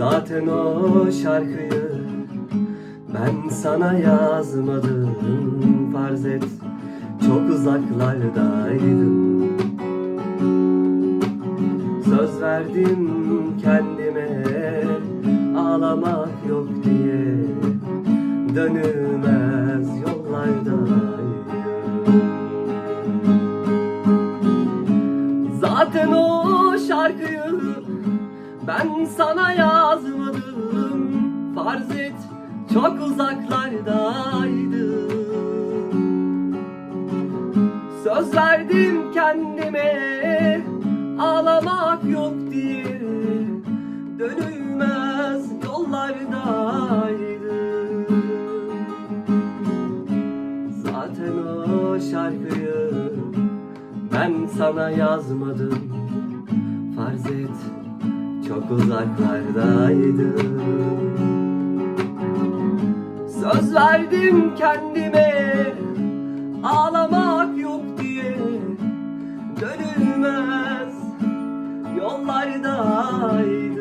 Zaten o şarkıyı ben sana yazmadım farz et. Çok uzaklardaydım. Söz verdim kendime ağlamak yok diye. Dönülmez yollardayım. Zaten o şarkıyı ben sana yazmadım. Farz et çok uzaklardaydım. Söz verdim kendime ağlamak yok diye. Dönülmez yollardaydım. Zaten o şarkıyı ben sana yazmadım. Farz et çok uzaklardaydım Söz verdim kendime Ağlamak yok diye. Dönülmez yollardaydım